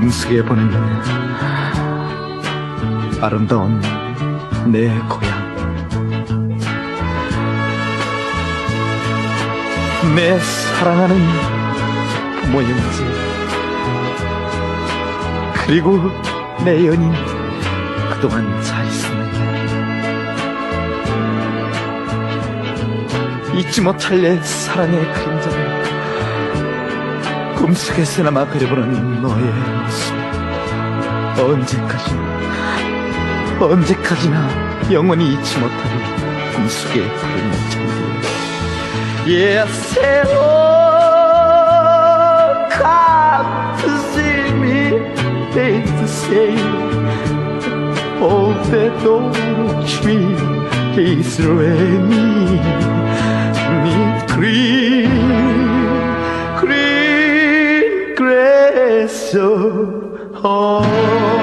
꿈속에 보는 아름다운 내 고향. 내 사랑하는 부모 형제 그리고 내 연인 그동안 잘 있었네. 잊지 못할 내 사랑의 그림자를 꿈속에서나마 그려보는 너의 모습 언제까지나 언제까지나 영원히 잊지 못할 꿈속의 푸른 천지 Yes, hello, come see me, it's the same. All that old tree is raining, so hard.